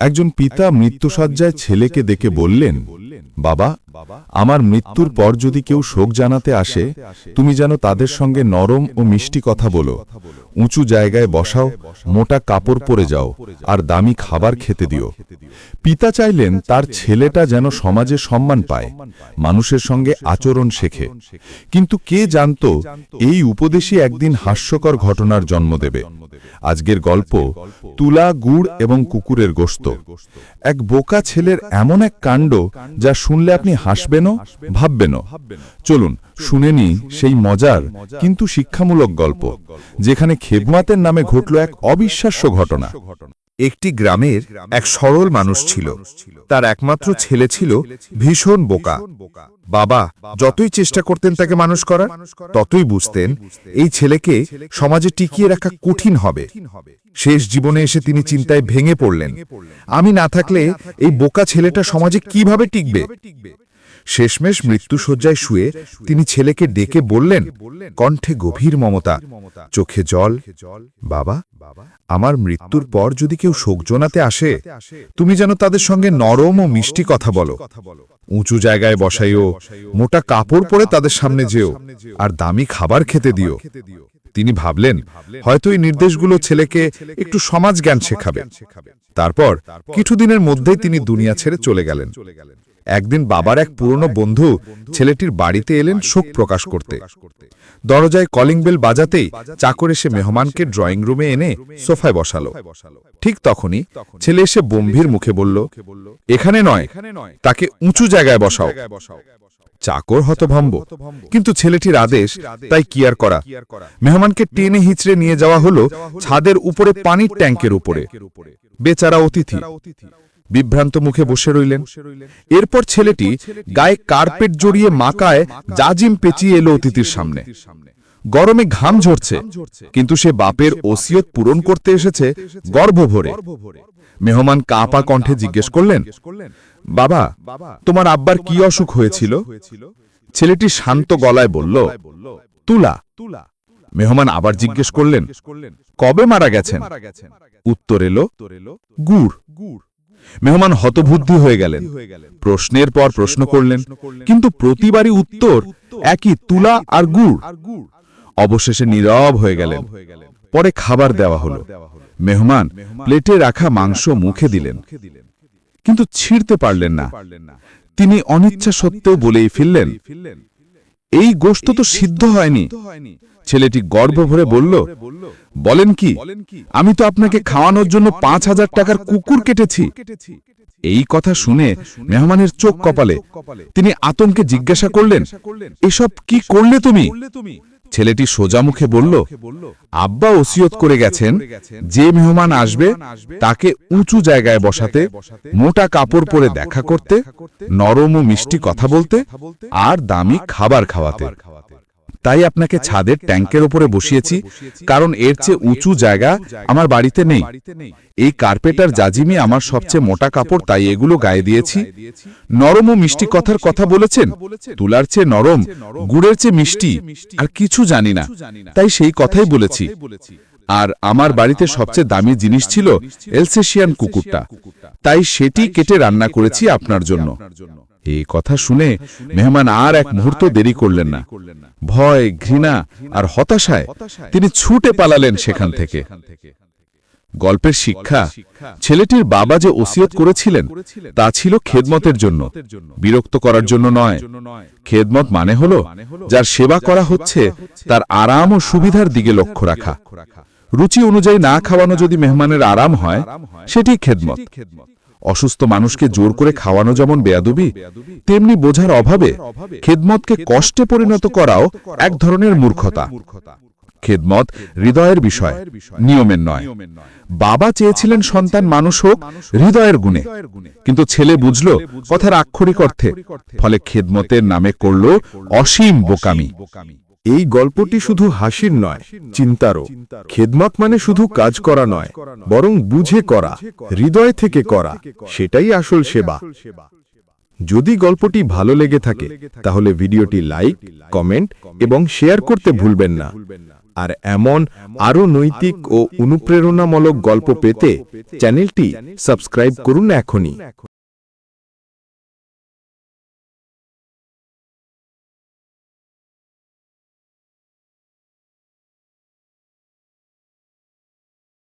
একজন পিতা মৃত্যুসজ্জায় ছেলেকে দেখে বললেন বাবা আমার মৃত্যুর পর যদি কেউ শোক জানাতে আসে তুমি যেন তাদের সঙ্গে নরম ও মিষ্টি কথা বলো। উঁচু জায়গায় বসাও মোটা কাপড় পরে যাও আর দামি খাবার খেতে দিও। পিতা চাইলেন তার ছেলেটা যেন সমাজে সম্মান পায়। মানুষের সঙ্গে আচরণ শেখে। কিন্তু কে জানত এই উপদেশই একদিন হাস্যকর ঘটনার জন্ম দেবে। আজকের গল্প তুলা গুড় এবং কুকুরের গোস্ত। এক বোকা ছেলের এমন এক কাণ্ড যা শুনলে আপনি হাসবেনও, ভাববেনও। চলুন, শুনে নি সেই মজার, কিন্তু শিক্ষামূলক গল্প, যেখানে খেদমাতের নামে ঘটল এক অবিশ্বাস্য ঘটনা। একটি গ্রামের এক সরল মানুষ ছিল। তার একমাত্র ছেলে ছিল ভীষণ বোকা। বাবা যতই চেষ্টা করতেন তাকে মানুষ করার, ততই বুঝতেন এই ছেলেকে সমাজে টিকিয়ে রাখা কঠিন হবে। শেষ জীবনে এসে তিনি চিন্তায় ভেঙে পড়লেন। আমি না থাকলে এই বোকা ছেলেটা সমাজে কীভাবে টিকবে? শেষমেশ মৃত্যুসজ্জায় শুয়ে তিনি ছেলেকে ডেকে বললেন, কণ্ঠে গভীর মমতা, চোখে জল। বাবা, আমার মৃত্যুর পর যদি কেউ শোক জোনাতে আসে, তুমি যেন তাদের সঙ্গে নরম ও মিষ্টি কথা বলো। উঁচু জায়গায় বসাইও, মোটা কাপড় পরে তাদের সামনে যেও, আর দামি খাবার খেতে দিও। তিনি ভাবলেন, হয়তো এই নির্দেশগুলো ছেলেকে একটু সমাজ জ্ঞান শেখাবে। তারপর কিছুদিনের মধ্যেই তিনি দুনিয়া ছেড়ে চলে গেলেন। একদিন বাবার এক পুরনো বন্ধু ছেলেটির বাড়িতে এলেন শোক প্রকাশ করতে। দরজায় কলিং বেল বাজাতেই চাকর এসে মেহমানকে ড্রয়িং রুমে এনে সোফায় বসালো। ঠিক তখনই ছেলে এসে গম্ভীর মুখে বলল, এখানে নয়, তাকে উঁচু জায়গায় বসাও। চাকর হতভম্ব। কিন্তু ছেলেটির আদেশ, তাই কি আর করা? মেহমানকে টেনে হিচড়ে নিয়ে যাওয়া হলো ছাদের উপরে পানির ট্যাঙ্কের উপরে। বেচারা অতিথি। বিভ্রান্ত মুখে বসে রইলেন। এরপর ছেলেটি গায়ে কার্পেট জড়িয়ে মাকায় জাজিম পেঁচিয়ে এলো অতিথির সামনে। গরমে ঘাম ঝরছে, কিন্তু সে বাপের ওসিয়ত পূরণ করতে এসেছে গর্ভ ভরে মেহমান কাঁপা কণ্ঠে জিজ্ঞেস করলেন, বাবা, তোমার আব্বার কি অসুখ হয়েছিল? ছেলেটি শান্ত গলায় বলল, তুলা। তুলা মেহমান আবার জিজ্ঞেস করলেন, কবে মারা গেছেন? উত্তর এলো গুড় গুড়। মেহমান হতবুদ্ধি হয়ে গেলেন। প্রশ্নের পর প্রশ্ন করলেন কিন্তু প্রতিবারই উত্তর একই তুলা আর গুড়? অবশেষে নীরব হয়ে গেলেন। পরে খাবার দেওয়া হলো। মেহমান প্লেটে রাখা মাংস মুখে দিলেন। কিন্তু ছিঁড়তে পারলেন না। তিনি অনিচ্ছা সত্ত্বেও বলেই ফেললেন। এই গোস্ত তো সিদ্ধ হয়নি। ছেলেটি গর্ব ভরে বলল, বলেন কি, আমি তো আপনাকে খাওয়ানোর জন্য পাঁচ হাজার টাকার কুকুর কেটেছি। এই কথা শুনে মেহমানের চোখ কপালে তিনি আতঙ্কে জিজ্ঞাসা করলেন, এসব কি করলে তুমি? ছেলেটি সোজা মুখে বলল, আব্বা ওসিয়ত করে গেছেন, যে মেহমান আসবে, তাকে উঁচু জায়গায় বসাতে, মোটা কাপড় পরে দেখা করতে, নরম ও মিষ্টি কথা বলতে, আর দামি খাবার খাওয়াতে। তাই আপনাকে ছাদের ট্যাঙ্কের ওপরে বসিয়েছি, কারণ এর চেয়ে উঁচু জায়গা আমার বাড়িতে নেই। এই কার্পেটার জাজিমি আমার সবচেয়ে মোটা কাপড়, তাই এগুলো গায়ে দিয়েছি। নরম ও মিষ্টি কথার কথা বলেছেন? তুলার চেয়ে নরম, গুড়ের চেয়ে মিষ্টি, আর কিছু জানি না। তাই সেই কথাই বলেছি। আর আমার বাড়িতে সবচেয়ে দামি জিনিস ছিল এলসেশিয়ান কুকুরটা। তাই সেটি কেটে রান্না করেছি আপনার জন্য। এই কথা শুনে মেহমান আর এক মুহূর্ত দেরি করলেন না। ভয় ঘৃণা আর হতাশায় তিনি ছুটে পালালেন সেখান থেকে। গল্পের শিক্ষা ছেলেটির বাবা যে ওসিয়ত করেছিলেন তা ছিল খেদমতের জন্য। বিরক্ত করার জন্য নয়। খেদমত মানে হল যার সেবা করা হচ্ছে তার আরাম ও সুবিধার দিকে লক্ষ্য রাখা। রুচি অনুযায়ী না খাওয়ানো যদি মেহমানের আরাম হয় সেটি খেদমত। অসুস্থ মানুষকে জোর করে খাওয়ানো যেমন বেয়াদবি, তেমনি বোঝার অভাবে খেদমতকে কষ্টে পরিণত করাও এক ধরনের মূর্খতা। খেদমত হৃদয়ের বিষয়, নিয়মের নয়। বাবা চেয়েছিলেন সন্তান মানুষ হোক, হৃদয়ের গুণে। কিন্তু ছেলে বুঝল, কথার আক্ষরিক অর্থে, ফলে খেদমতের নামে করল অসীম বোকামি। এই গল্পটি শুধু হাসির নয়, চিন্তারও। খেদমত মানে শুধু কাজ করা নয়, বরং বুঝে করা, হৃদয় থেকে করা, সেটাই আসল সেবা। যদি গল্পটি ভালো লেগে থাকে, তাহলে ভিডিওটি লাইক, কমেন্ট এবং শেয়ার করতে ভুলবেন না। আর এমন আরও নৈতিক ও অনুপ্রেরণামূলক গল্প পেতে চ্যানেলটি সাবস্ক্রাইব করুন এখনই।